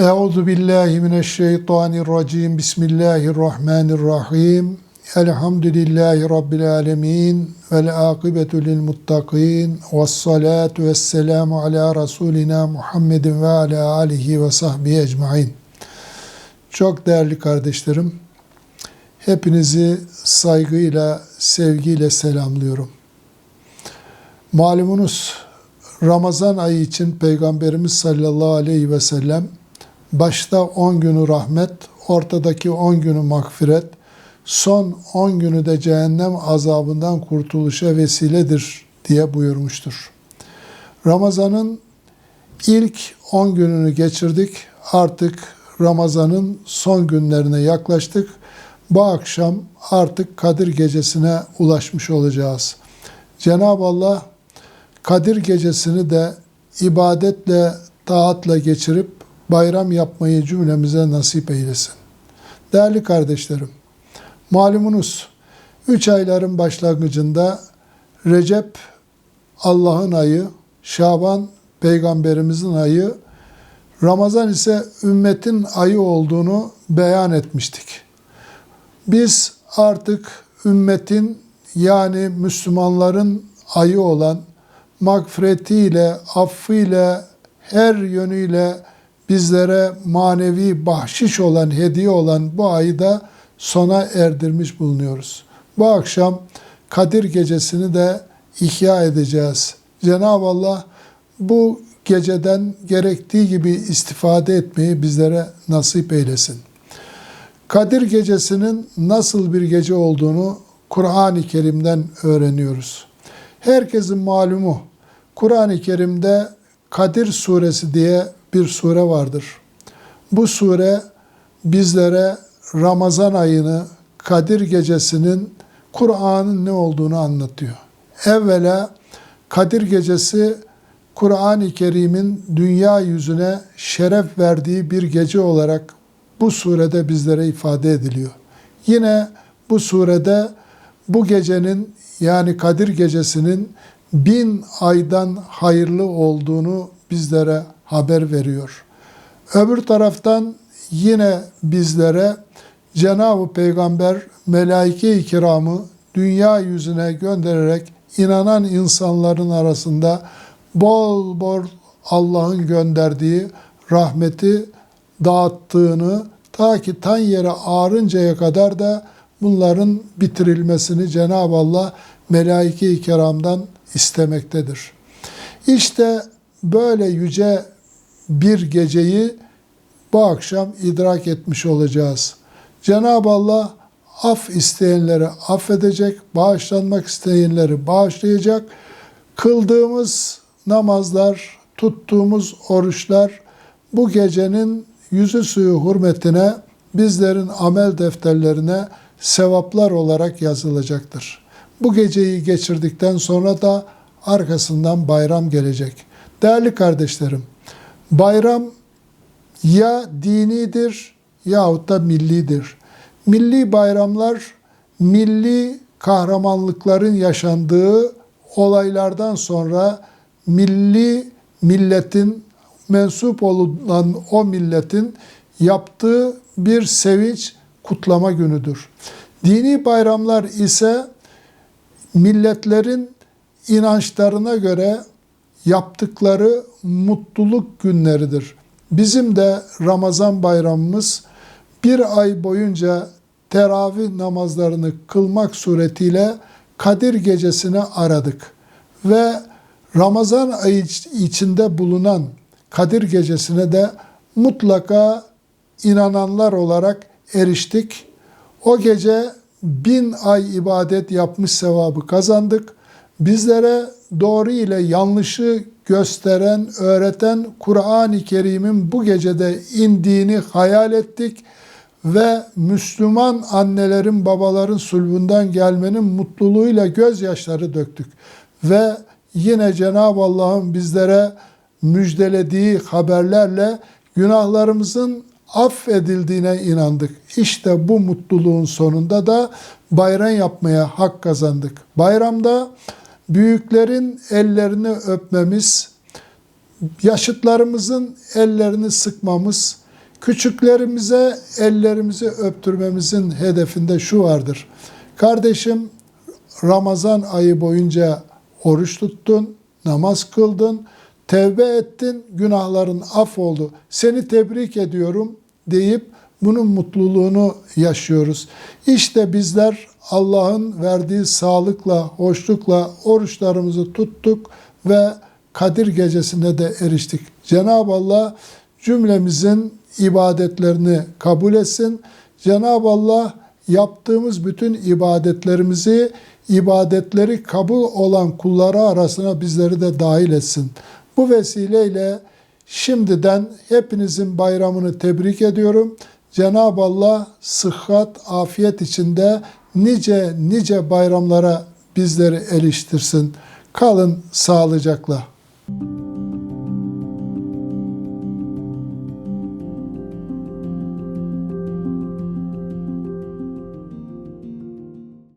Euzu billahi mineşşeytanirracim. Bismillahirrahmanirrahim. Elhamdülillahi rabbil alamin vel akibetu lil muttaqin. Ves salatu vesselamu ala rasulina Muhammedin ve ala alihi ve sahbihi ecmaîn. Çok değerli kardeşlerim, hepinizi saygıyla, sevgiyle selamlıyorum. Malumunuz Ramazan ayı için Peygamberimiz sallallahu aleyhi ve sellem başta 10 günü rahmet, ortadaki 10 günü mağfiret, son 10 günü de cehennem azabından kurtuluşa vesiledir diye buyurmuştur. Ramazan'ın ilk 10 gününü geçirdik. Artık Ramazan'ın son günlerine yaklaştık. Bu akşam artık Kadir Gecesi'ne ulaşmış olacağız. Cenab-ı Allah Kadir Gecesi'ni de ibadetle, taatla geçirip bayram yapmayı cümlemize nasip eylesin. Değerli kardeşlerim, malumunuz 3 ayların başlangıcında Recep Allah'ın ayı, Şaban peygamberimizin ayı, Ramazan ise ümmetin ayı olduğunu beyan etmiştik. Biz artık ümmetin yani Müslümanların ayı olan mağfiretiyle, affıyla, her yönüyle bizlere manevi bahşiş olan, hediye olan bu ayı da sona erdirmiş bulunuyoruz. Bu akşam Kadir Gecesi'ni de ihya edeceğiz. Cenab-ı Allah bu geceden gerektiği gibi istifade etmeyi bizlere nasip eylesin. Kadir Gecesi'nin nasıl bir gece olduğunu Kur'an-ı Kerim'den öğreniyoruz. Herkesin malumu Kur'an-ı Kerim'de Kadir Suresi diye bir sure vardır. Bu sure bizlere Ramazan ayını, Kadir Gecesi'nin Kur'an'ın ne olduğunu anlatıyor. Evvela Kadir Gecesi Kur'an-ı Kerim'in dünya yüzüne şeref verdiği bir gece olarak bu surede bizlere ifade ediliyor. Yine bu surede bu gecenin yani Kadir Gecesi'nin bin aydan hayırlı olduğunu bizlere haber veriyor. Öbür taraftan yine bizlere Cenab-ı Peygamber melaike-i kiramı dünya yüzüne göndererek inanan insanların arasında bol bol Allah'ın gönderdiği rahmeti dağıttığını ta ki tan yere ağrıncaya kadar da bunların bitirilmesini Cenab-ı Allah melaike-i kiramdan istemektedir. İşte böyle yüce bir geceyi bu akşam idrak etmiş olacağız. Cenab-ı Allah af isteyenleri affedecek, bağışlanmak isteyenleri bağışlayacak. Kıldığımız namazlar, tuttuğumuz oruçlar bu gecenin yüzü suyu hürmetine bizlerin amel defterlerine sevaplar olarak yazılacaktır. Bu geceyi geçirdikten sonra da arkasından bayram gelecek. Değerli kardeşlerim, bayram ya dinidir yahut da millidir. Milli bayramlar milli kahramanlıkların yaşandığı olaylardan sonra milli milletin mensup olunan o milletin yaptığı bir sevinç kutlama günüdür. Dini bayramlar ise milletlerin inançlarına göre yaptıkları mutluluk günleridir. Bizim de Ramazan bayramımız bir ay boyunca teravih namazlarını kılmak suretiyle Kadir gecesini aradık. Ve Ramazan ayı içinde bulunan Kadir gecesine de mutlaka inananlar olarak eriştik. O gece bin ay ibadet yapmış sevabı kazandık. Bizlere doğru ile yanlışı gösteren, öğreten Kur'an-ı Kerim'in bu gecede indiğini hayal ettik ve Müslüman annelerin, babaların sulbundan gelmenin mutluluğuyla gözyaşları döktük. Ve yine Cenab-ı Allah'ın bizlere müjdelediği haberlerle günahlarımızın affedildiğine inandık. İşte bu mutluluğun sonunda da bayram yapmaya hak kazandık. Bayramda büyüklerin ellerini öpmemiz, yaşıtlarımızın ellerini sıkmamız, Küçüklerimize ellerimizi öptürmemizin hedefinde şu vardır. Kardeşim Ramazan ayı boyunca oruç tuttun, namaz kıldın, tevbe ettin, günahların af oldu. Seni tebrik ediyorum deyip bunun mutluluğunu yaşıyoruz. İşte bizler Allah'ın verdiği sağlıkla, hoşlukla oruçlarımızı tuttuk ve Kadir gecesine de eriştik. Cenab-ı Allah cümlemizin ibadetlerini kabul etsin. Cenab-ı Allah yaptığımız bütün ibadetlerimizi ibadetleri kabul olan kulları arasına bizleri de dahil etsin. Bu vesileyle şimdiden hepinizin bayramını tebrik ediyorum. Cenab-ı Allah sıhhat, afiyet içinde nice nice bayramlara bizleri eriştirsin. Kalın sağlıcakla.